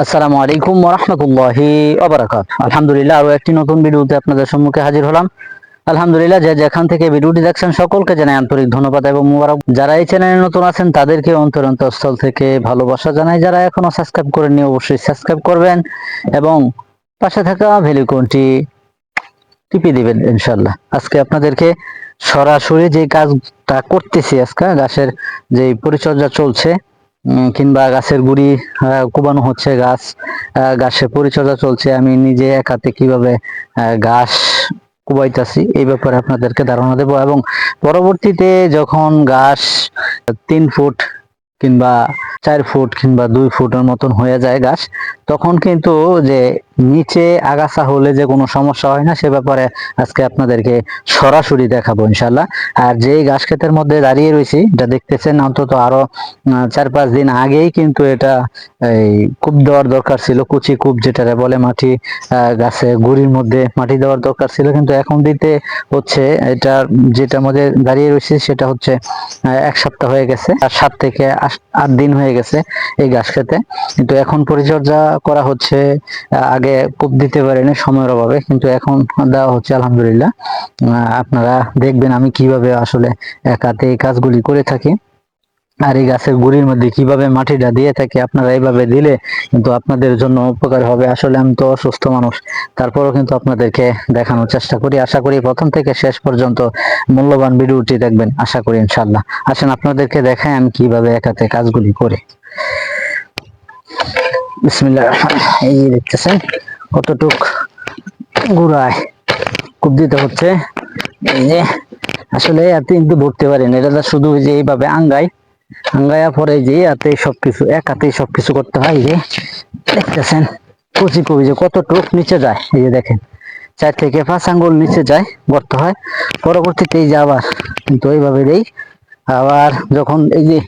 আসসালামু আলাইকুম ওরহমতুল্লাহি অবরাকাত আলহামদুলিল্লাহ, আরও একটি নতুন ভিডিওতে আপনাদের সম্মুখে হাজির হলাম। আলহামদুলিল্লাহ, যে যেখান থেকে ভিডিওটি দেখছেন, সকলকে জানাই আন্তরিক ধন্যবাদ এবং মুবারক। যারা এই চ্যানেলে নতুন আছেন, তাদেরকে অন্তর অন্তঃস্থল থেকে ভালোবাসা জানাই। যারা এখনও সাবস্ক্রাইব করেননি, অবশ্যই সাবস্ক্রাইব করবেন এবং পাশে থাকা ভেলিকনটি টিপে দিবেন ইনশাল্লাহ আজকে আপনাদেরকে সরাসরি যে কাজটা করতেছি আজকে, গাছের যে পরিচর্যা চলছে কিংবা গাছের গুড়ি কুবানো হচ্ছে গাছ গাছের পরিচর্যা চলছে। আমি নিজে একাতে কীভাবে গাছ কুবাইতাছি, এই ব্যাপারে আপনাদেরকে ধারণা দেব। এবং পরবর্তীতে যখন গাছ তিন ফুট কিংবা চার ফুট কিংবা দুই ফুটের মতন হয়ে যায় গাছ, তখন কিন্তু যে নিচে আগাছা হলে যে কোনো সমস্যা হয় না, সে ব্যাপারে আজকে আপনাদেরকে সরাসরি দেখাবো ইনশাল্লাহ আর যেই ঘাস ক্ষেতের মধ্যে দাঁড়িয়ে রয়েছি, এটা দেখতেছেন অন্তত আরও চার পাঁচ দিন আগেই কিন্তু এটা এই কূপ দেওয়ার দরকার ছিল, কুচি কূপ যেটা বলে মাটি গাছে গুড়ির মধ্যে মাটি দেওয়ার দরকার ছিল। কিন্তু এখন দিতে হচ্ছে, এটা যেটা মধ্যে দাঁড়িয়ে রয়েছে সেটা হচ্ছে এক সপ্তাহ হয়ে গেছে, আর সাত থেকে আট দিন হয়ে গেছে এই গাছ খেতে। কিন্তু এখন পরিচর্যা করা হচ্ছে আগে কূপ দিতে পারিনি সময়ের অভাবে, কিন্তু এখন দেওয়া হচ্ছে, আলহামদুলিল্লাহ। আপনারা দেখবেন আমি কীভাবে আসলে একাতে এই কাজগুলি করে থাকি। আর এই গাছের গুড়ির মধ্যে কীভাবে মাটিটা দিয়ে থাকে, আপনারা এইভাবে দিলে কিন্তু আপনাদের জন্য উপকার হবে। আসলে আমি তো অসুস্থ মানুষ, তারপরও কিন্তু আপনাদেরকে দেখানোর চেষ্টা করি। আশা করি প্রথম থেকে শেষ পর্যন্ত মূল্যবান ভিডিওটি দেখবেন, আশা করি ইনশাল্লাহ আসেন, আপনাদেরকে দেখাই আমি কীভাবে একাতে কাজগুলি করি। এই দেখতেছেন কতটুক গুড়ায় কূপ দিতে হচ্ছে। এই যে, আসলে এত কিন্তু ধরতে পারেন এটা শুধু যে এইভাবে আঙ্গাই আঙ্গায়া পরে যে হাতে সবকিছু এক হাতেই সবকিছু করতে হয় যে, দেখতেছেন, কচি কবি যে কতটুক নিচে যায়, এই যে দেখেন, চার থেকে পাঁচ আঙ্গুল নিচে যায় গর্ত হয়, পরবর্তীতে এই যে আবার, কিন্তু এইভাবে দেই আবার যখন এই যে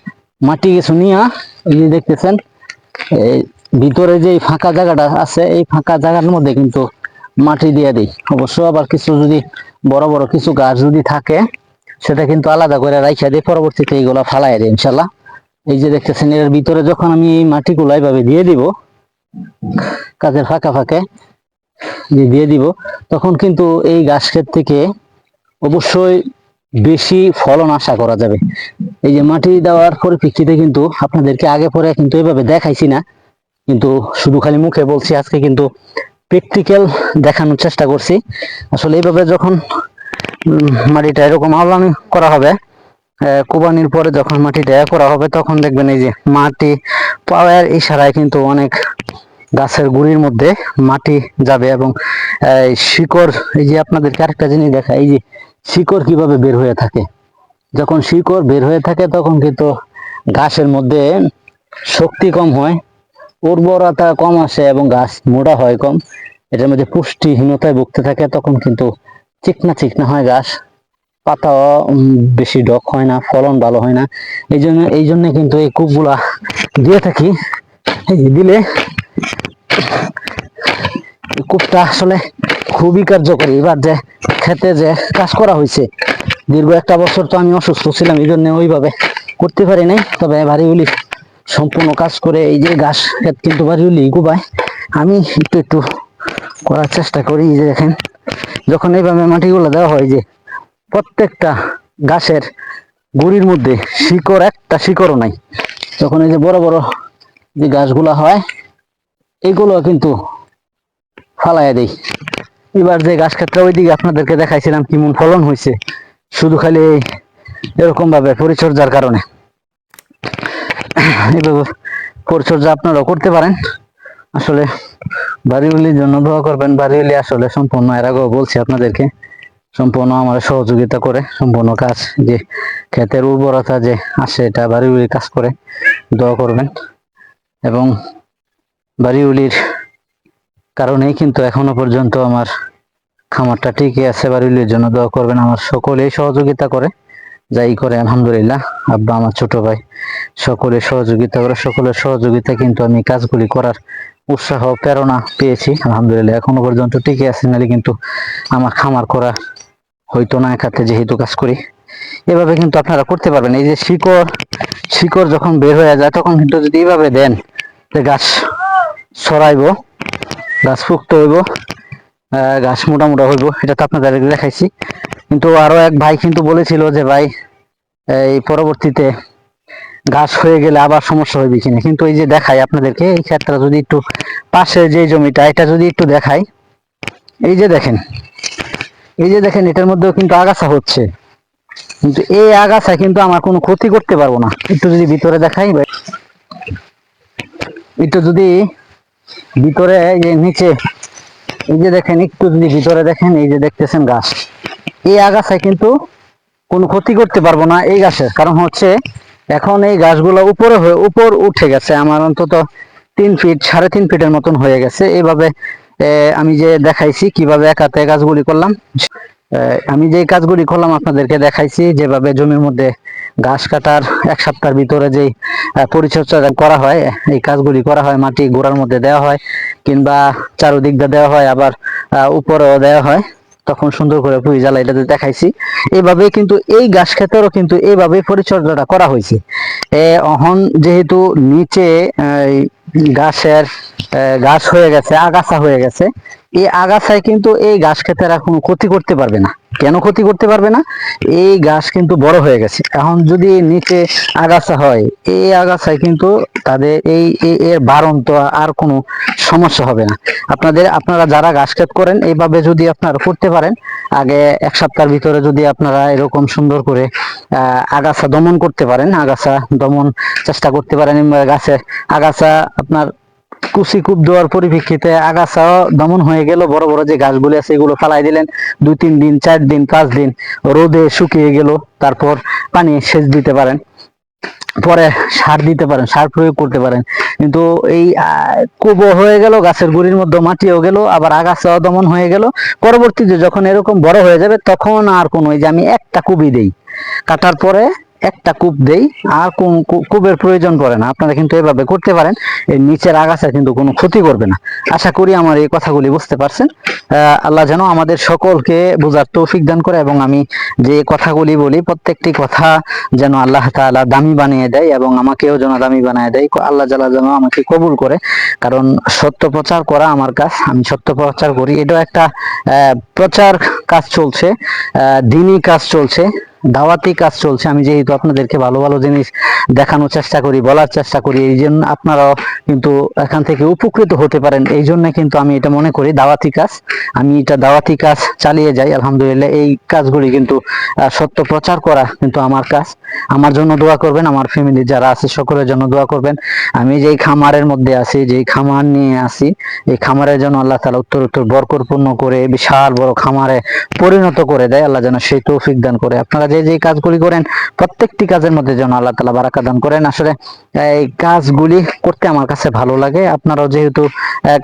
মাটি কিছু নিয়ে, এই যে দেখতেছেন, এই ভিতরে যে ফাঁকা জায়গাটা আছে, এই ফাঁকা জায়গার মধ্যে কিন্তু মাটি দিয়ে দিই। অবশ্য আবার কিছু যদি বড় বড় কিছু গাছ যদি থাকে সেটা কিন্তু আলাদা করে রাইখা দিই পরবর্তীতে এইগুলা ফালাই দিই ইনশাল্লাহ। এই যে দেখতেছেন, এর ভিতরে যখন আমি এই মাটিগুলো এইভাবে দিয়ে দিব, কাজের ফাঁকা ফাঁকে দিয়ে দিব, তখন কিন্তু এই গাছ ক্ষেত থেকে অবশ্যই বেশি ফলন আশা করা যাবে। এই যে মাটি দেওয়ার পরিপ্রেক্ষিতে কিন্তু আপনাদেরকে আগে পরে কিন্তু এইভাবে দেখাইছি না, কিন্তু শুধু খালি মুখে বলছি, আজকে কিন্তু প্র্যাকটিক্যাল দেখানোর চেষ্টা করছি। আসলে এইভাবে যখন মাটিটা এরকম আওলানি করা হবে। কোবানির পরে যখন মাটিটা করা হবে, তখন দেখবেন এই যে মাটি পাওয়ার ইশারায় কিন্তু অনেক গাছের গুড়ির মধ্যে মাটি যাবে এবং শিকড়, এই যে আপনাদেরকে আরেকটা জিনিস দেখা এই যে শিকড় কীভাবে বের হয়ে থাকে? যখন শিকড় বের হয়ে থাকে, তখন কিন্তু ঘাসের মধ্যে শক্তি কম হয়, উর্বরতা কম আসে এবং গাছ মোটা হয় কম। এটার মধ্যে পুষ্টিহীনতায় ভুগতে থাকে, তখন কিন্তু চিকনা চিকনা হয় গাছ। পাতাও বেশি ডক হয় না, ফলন ভালো হয় না। এই জন্য এই জন্য কিন্তু এই কূপগুলা দিয়ে থাকি। দিলে কূপটা আসলে খুবই কার্যকরী। এবার যে খেতে যে কাজ করা হয়েছে, দীর্ঘ একটা বছর তো আমি অসুস্থ ছিলাম, এই জন্য ওইভাবে করতে পারি নাই। তবে বাড়িগুলি সম্পূর্ণ কাজ করে এই যে ঘাস, ক্ষেত কিন্তু বাড়িগুলি গুবায় আমি একটু একটু করার চেষ্টা করি, এই যে দেখেন। যখন এইভাবে মাটিগুলো দেওয়া হয় যে প্রত্যেকটা গাছের গুড়ির মধ্যে শিকড়, একটা শিকড়ও নাই। তখন এই যে বড় বড় যে গাছগুলা হয়, এগুলো কিন্তু ফালাইয়া দেই। এবার যে গাছ ক্ষেত্রে ওইদিকে আপনাদেরকে দেখাইছিলাম কেমন ফলন হয়েছে শুধু খালি এরকম ভাবে পরিচর্যার কারণে। এইভাবে পরিচর্যা আপনারাও করতে পারেন। আসলে বাড়িগুলির জন্য দোয়া করবেন। বাড়িগুলি আসলে সম্পূর্ণ এর আগেও বলছি আপনাদেরকে, সম্পূর্ণ আমার সহযোগিতা করে, সম্পূর্ণ কাজ যে ক্ষেতের উর্বরতা যে আসে, এটা বাড়িগুলি কাজ করে দোয়া করবেন। এবং বাড়িগুলির কারণেই কিন্তু এখনও পর্যন্ত আমার খামারটা ঠিকই আছে বাড়িগুলির জন্য দোয়া করবেন। আমার সকলেই সহযোগিতা করে, যাই করে, আলহামদুলিল্লাহ। আব্বা, আমার ছোট ভাই সকলে সহযোগিতা করে, সকলের সহযোগিতা কিন্তু আমি কাজগুলি করার উৎসাহ, প্রেরণা পেয়েছি, আলহামদুলিল্লাহ। এখনও পর্যন্ত টিকে আছে, নাহলে কিন্তু আমার খামার করা হয়তো না একাতে যেহেতু কাজ করি। এভাবে কিন্তু আপনারা করতে পারবেন। এই যে শিকড় শিকড় যখন বের হয়ে যায়, তখন কিন্তু যদি এইভাবে দেন, যে গাছ ছড়াইবো, গাছ পুক্ত হইব গাছ মোটা মোটা হইব, এটা তো আপনাদের দেখাইছি। কিন্তু আরও এক ভাই কিন্তু বলেছিল যে, ভাই, এই পরবর্তীতে ঘাস হয়ে গেলে আবার সমস্যা হবে কিনা? কিন্তু এই যে দেখাই আপনাদেরকে, এই ক্ষেত্রে যদি একটু পাশে যে জমিটা, এটা যদি একটু দেখাই, এই যে দেখেন, এই যে দেখেন, এটার মধ্যেও কিন্তু আগাছা হচ্ছে। কিন্তু এই আগাছা কিন্তু আমার কোনো ক্ষতি করতে পারব না। একটু যদি ভিতরে দেখাই একটু যদি ভিতরে যে নিচে, এই যে দেখেন, একটু যদি ভিতরে দেখেন, এই যে দেখতেছেন গাছ। এই আগাছায় কিন্তু কোনো ক্ষতি করতে পারব না এই গাছের। কারণ হচ্ছে এখন এই গাছগুলো উপরে হয়ে উপর উঠে গেছে। আমার অন্তত তিন ফিট সাড়ে তিন ফিটের মতন হয়ে গেছে। এইভাবে আমি যে দেখাইছি কীভাবে একাতে কাজগুলি করলাম আমি যে কাজগুলি করলাম আপনাদেরকে দেখাইছি, যেভাবে জমির মধ্যে ঘাস কাটার এক সপ্তাহের ভিতরে যেই পরিচর্যা করা হয়, এই কাজগুলি করা হয়, মাটি গোড়ার মধ্যে দেওয়া হয়, কিংবা চারোদিক দিয়ে দেওয়া হয়, আবার উপরেও দেওয়া হয়। তখন সুন্দর করে পুঁই জ্বালা এটাতে দেখাইছি। এইভাবে কিন্তু এই গাছ ক্ষেতেরও কিন্তু এইভাবে পরিচর্যাটা করা হয়েছে। অহন যেহেতু নিচে গাছের গাছ হয়ে গেছে, আগাছা হয়ে গেছে। এই আগাছায় কিন্তু এই গাছ ক্ষেতের এখন ক্ষতি করতে পারবে না। কেন ক্ষতি করতে পারবে না? এই গাছ কিন্তু বড় হয়ে গেছে। এখন যদি নিচে আগাছা হয়, এই আগাছায় কিন্তু তাদের এই এর বারণ তো আর কোনো সমস্যা হবে না। আপনাদের, আপনারা যারা ঘাস ক্ষেত করেন, এইভাবে যদি আপনারা করতে পারেন, আগে এক সপ্তাহের ভিতরে যদি আপনারা এরকম সুন্দর করে আগাছা দমন করতে পারেন, আগাছা দমন চেষ্টা করতে পারেন গাছের আগাছা আপনার কুচি কূপ দেওয়ার পরিপ্রেক্ষিতে আগাছাও দমন হয়ে গেল। বড় বড় যে গাছগুলি আছে, এগুলো ফালাই দিলেন। দুই তিন দিন, চার দিন, পাঁচ দিন রোদে শুকিয়ে গেল। তারপর পানি সেচ দিতে পারেন। পরে সার দিতে পারেন, সার প্রয়োগ করতে পারেন। কিন্তু এই কুবো হয়ে গেল, গাছের গুড়ির মধ্যে মাটিও গেল, আবার আগাছা দমন হয়ে গেল। পরবর্তীতে যখন এরকম বড় হয়ে যাবে, তখন আর কোনো ওই যে আমি একটা কুবি দেই। কাটার পরে একটা কূপ দেই আর কূপের প্রয়োজন পড়ে না। আপনারা কিন্তু এভাবে করতে পারেন এই নিচের আগাছা কিন্তু কোনো ক্ষতি করবে না। আশা করি আমার এই কথাগুলি বুঝতে পারছেন। আল্লাহ যেন আমাদের সকলকে বোঝার তৌফিক দান করে এবং আমি যে কথাগুলি বলি প্রত্যেকটি কথা যেন আল্লাহ তাআলা দামি বানিয়ে দেয় এবং আমাকেও যেন দামি বানিয়ে দেয়। আল্লাহ জালা যেন আমাকে কবুল করে। কারণ সত্য প্রচার করা আমার কাজ আমি সত্য প্রচার করি। এটাও একটা প্রচার কাজ চলছে আহ, দিনী কাজ চলছে। দাওয়াতি কাজ চলছে। আমি যেহেতু আপনাদেরকে ভালো ভালো জিনিস দেখানোর চেষ্টা করি, বলার চেষ্টা করি, এই জন্য আপনারাও কিন্তু এখান থেকে উপকৃত হতে পারেন। এই জন্য কিন্তু আমি এটা মনে করি, দাওয়াতি কাজ। আমি এটা দাওয়াতি কাজ চালিয়ে যাই, আলহামদুলিল্লাহ। এই কাজগুলি কিন্তু সত্য প্রচার করা কিন্তু আমার কাজ। আমার জন্য দোয়া করবেন, আমার ফ্যামিলি যারা আছে সকলের জন্য দোয়া করবেন। আমি যেই খামারের মধ্যে আছি, যেই খামার নিয়ে আসি এই খামারের জন্য আল্লাহ তালা উত্তর উত্তর বরকরপূর্ণ করে, বিশাল বড় খামারে পরিণত করে দেয়। আল্লাহ যেন সেই তৌফিক দান করে। আপনারা যে যে কাজগুলি করেন, প্রত্যেকটি কাজের মধ্যে যেন আল্লাহ তালা বারাকা দান করেন। আসলে এই কাজগুলি করতে আমার কাছে ভালো লাগে। আপনারাও যেহেতু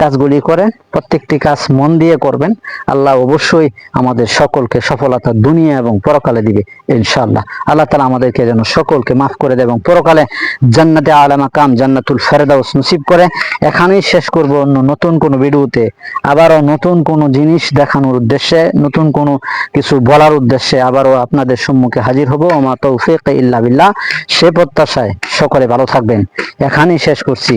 কাজগুলি করেন, প্রত্যেকটি কাজ মন দিয়ে করবেন। আল্লাহ অবশ্যই আমাদের সকলকে সফলতা দুনিয়া এবং পরকালে দিবে, ইনশাআল্লাহ। আল্লাহ তালা আমাদেরকে যেন সকলকে মাফ করে দেয় এবং পরকালে জান্নাতে আলামা কাম জান্নাতুল ফেরদাউস নসিব করে, এখানেই শেষ করব অন্য নতুন কোনো ভিডিওতে। আবারও নতুন কোনো জিনিস দেখানোর উদ্দেশ্যে, নতুন কোনো কিছু বলার উদ্দেশ্যে আবারও আপনাদের সম্মুখে হাজির হব। আমার তৌফিক ইল্লা বিল্লাহ। সে প্রত্যাশায় সকলে ভালো থাকবেন। এখানেই শেষ করছি।